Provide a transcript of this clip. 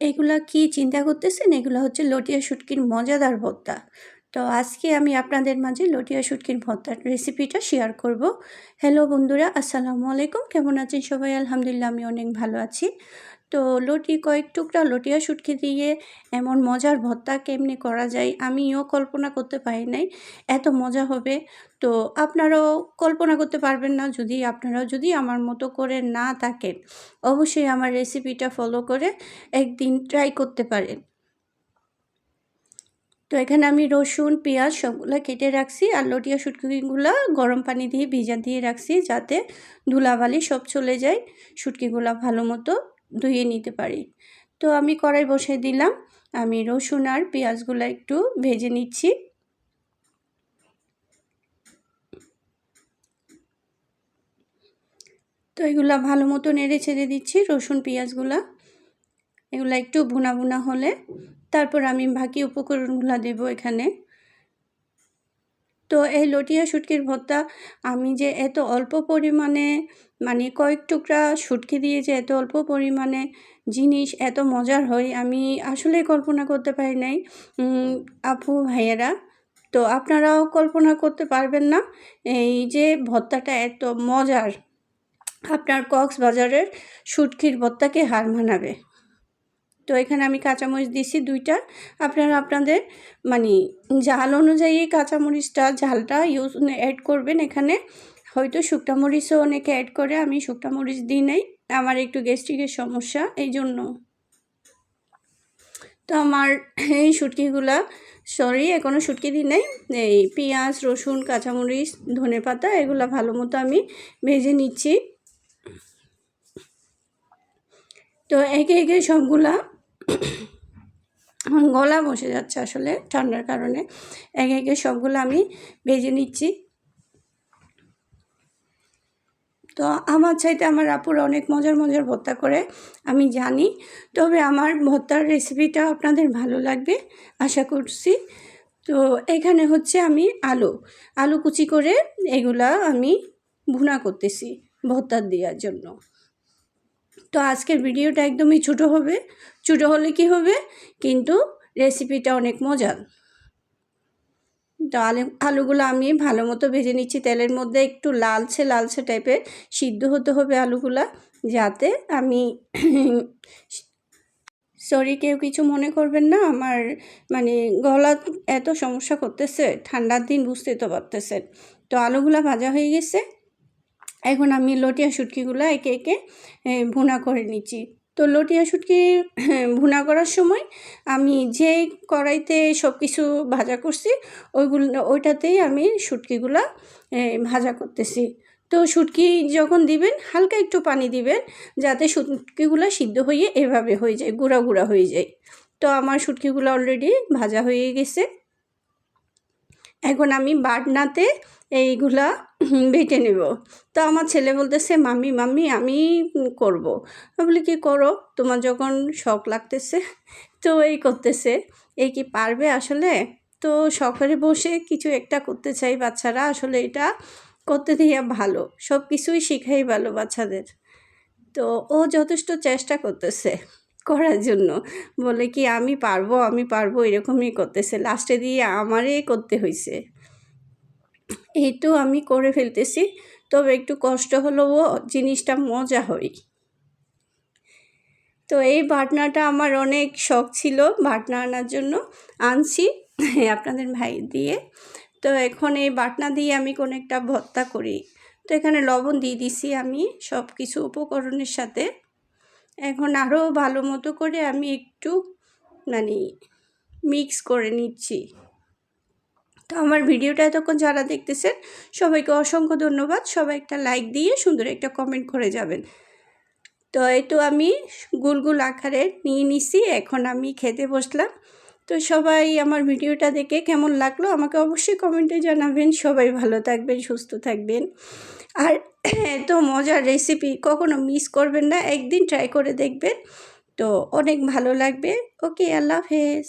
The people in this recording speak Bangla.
এগুলা কি চিন্তা করতেছেন? এগুলো হচ্ছে লটিয়া শুটকির মজাদার ভর্তা। তো আজকে আমি আপনাদের মাঝে লটিয়া শুটকির ভর্তার রেসিপিটা শেয়ার করব। হ্যালো বন্ধুরা, আসসালামু আলাইকুম। কেমন আছেন সবাই? আলহামদুলিল্লাহ, আমি অনেক ভালো আছি। তো লটি, কয়েক টুকরা লটিয়া শুটকি দিয়ে এমন মজার ভর্তা কেমনি করা যায় আমিও কল্পনা করতে পারি নাই। এত মজা হবে। তো আপনারাও কল্পনা করতে পারবেন না যদি আপনারাও যদি আমার মতো করে না থাকেন, অবশ্যই আমার রেসিপিটা ফলো করে একদিন ট্রাই করতে পারেন। তো এখানে আমি রসুন, পেঁয়াজ সবগুলো কেটে রাখছি আর লটিয়া শুটকিগুলো গরম পানি দিয়ে ভিজা দিয়ে রাখছি যাতে ধুলাবালি সব চলে যায়, শুটকিগুলো ভালো মতো ধুয়ে নিতে পারি। তো আমি কড়াই বসে দিলাম। আমি রসুন আর পেঁয়াজগুলো একটু ভেজে নিচ্ছি। তো এগুলো ভালো মতো নেড়ে ছেড়ে দিচ্ছি রসুন, পেঁয়াজগুলা। এগুলো একটু ভুনা ভুনা হলে তারপর আমি বাকি উপকরণগুলো দেব এখানে। তো এই লটিয়া শুটকির ভর্তা আমি যে এত অল্প পরিমাণে মানে কয়েক টুকরা শুটকি দিয়ে যে এত অল্প পরিমাণে জিনিস এত মজার হয়, আমি আসলে কল্পনা করতে পারি নাই। আপু, ভাইয়েরা, তো আপনারাও কল্পনা করতে পারবেন না এই যে ভর্তাটা এত মজার। আপনার কক্সবাজারের শুটকির ভর্তাকে হার মানাবে। তো এখানে আমি কাঁচামরিচ দিছি দুইটা। আপনারা আপনাদের মানে ঝাল অনুযায়ী কাঁচামরিচটা, ঝালটা ইউজ অ্যাড করবেন এখানে। হয়তো শুকটা মরিচও অনেকে অ্যাড করে, আমি শুকটা মরিচ দিই নাই। আমার একটু গ্যাস্ট্রিকের সমস্যা, এই জন্য। তো আমার এই শুটকিগুলা সরি এখনও শুটকি দিই নাই। এই পেঁয়াজ, রসুন, কাঁচামরিচ, ধনে পাতা, এগুলো ভালো মতো আমি ভেজে নিচ্ছি। তো একে একে সবগুলা গলা বসে যাচ্ছে আসলে ঠান্ডার কারণে। একে একে সবগুলো আমি ভেজে নিচ্ছি। তো আমার চাইতে আমার আপুর অনেক মজার মজার ভর্তা করে, আমি জানি। তবে আমার ভর্তার রেসিপিটা আপনাদের ভালো লাগবে, আশা করছি। তো এখানে হচ্ছে আমি আলু। আলু কুচি করে এগুলা আমি ভুনা করতেছি ভর্তার দেওয়ার জন্য। তো আজকের ভিডিওটা একদমই ছোটো হবে। ছোটো হলে কি হবে? কিন্তু রেসিপিটা অনেক মজার। তো আলু আলুগুলো আমি ভালো মতো ভেজে নিচ্ছি। তেলের মধ্যে একটু লালচে লালচে টাইপের সিদ্ধ হতে হবে আলুগুলা, যাতে আমি সরি, কেউ কিছু মনে করবেন না, আমার মানে গলা এত সমস্যা করতেছে, ঠান্ডার দিন বুঝতে তো পারতেছেন। তো আলুগুলা ভাজা হয়ে গেছে। এখন আমি লটিয়া শুটকিগুলো একে একে ভুনা করে নিচ্ছি। তো লটিয়া শুটকি, ভুনা করার সময় আমি যে কড়াইতে সব কিছু ভাজা করছি, ওইগুলো, ওইটাতেই আমি শুটকিগুলো ভাজা করতেছি। তো শুটকি যখন দিবেন, হালকা একটু পানি দিবেন, যাতে শুটকিগুলো সিদ্ধ হয়ে এভাবে হয়ে যায়, গুঁড়া গুঁড়া হয়ে যায়। তো আমার শুটকিগুলো অলরেডি ভাজা হয়ে গেছে। এখন আমি বাটনাতে এইগুলা বেটে নেব। তো আমার ছেলে বলতেছে, মাম্মি মাম্মি, আমি করব। বলি, কি করো? তোমার যখন শখ লাগতেছে, তো এই করতেছে। এই কি পারবে আসলে? তো শখের বসে কিছু একটা করতে চাই বাচ্চারা, আসলে এটা করতে দিয়ে ভালো। সব কিছুই শিখাই ভালো বাচ্চাদের। তো ও যথেষ্ট চেষ্টা করতেছে। করার জন্য। বলে কি, আমি পারব আমি পারব, এরকমই করতেছে। লাস্টে দিয়ে আমারই করতে হয়েছে এই তো আমি করে ফেলতেছি। তবে একটু কষ্ট হলেও জিনিসটা মজা হয়। তো এই বাটনাটা আমার অনেক শখ ছিল বাটনা আনার জন্য। আনছি আপনাদের ভাই দিয়ে। তো এখন এই বাটনা দিয়ে আমি কোনো একটা ভর্তা করি। তো এখানে লবণ দিয়ে দিছি আমি সব কিছু উপকরণের সাথে। এখন আরও ভালো মতো করে আমি একটু মানে মিক্স করে নিচ্ছি। তো আমার ভিডিওটা এতক্ষণ যারা দেখতেছেন, সবাইকে অসংখ্য ধন্যবাদ। সবাই একটা লাইক দিয়ে সুন্দর একটা কমেন্ট করে যাবেন। তো এই তো আমি গুলগুল আকারে নিয়ে নিছি, এখন আমি খেতে বসলাম। তো সবাই আমার ভিডিওটা দেখে কেমন লাগল আমাকে অবশ্যই কমেন্টে জানাবেন। সবাই ভালো থাকবেন, সুস্থ থাকবেন। আর এত মজার রেসিপি কখনো মিস করবেন না, একদিন ট্রাই করে দেখবেন। তো অনেক ভালো লাগবে। ওকে আল্লাহ হাফেজ।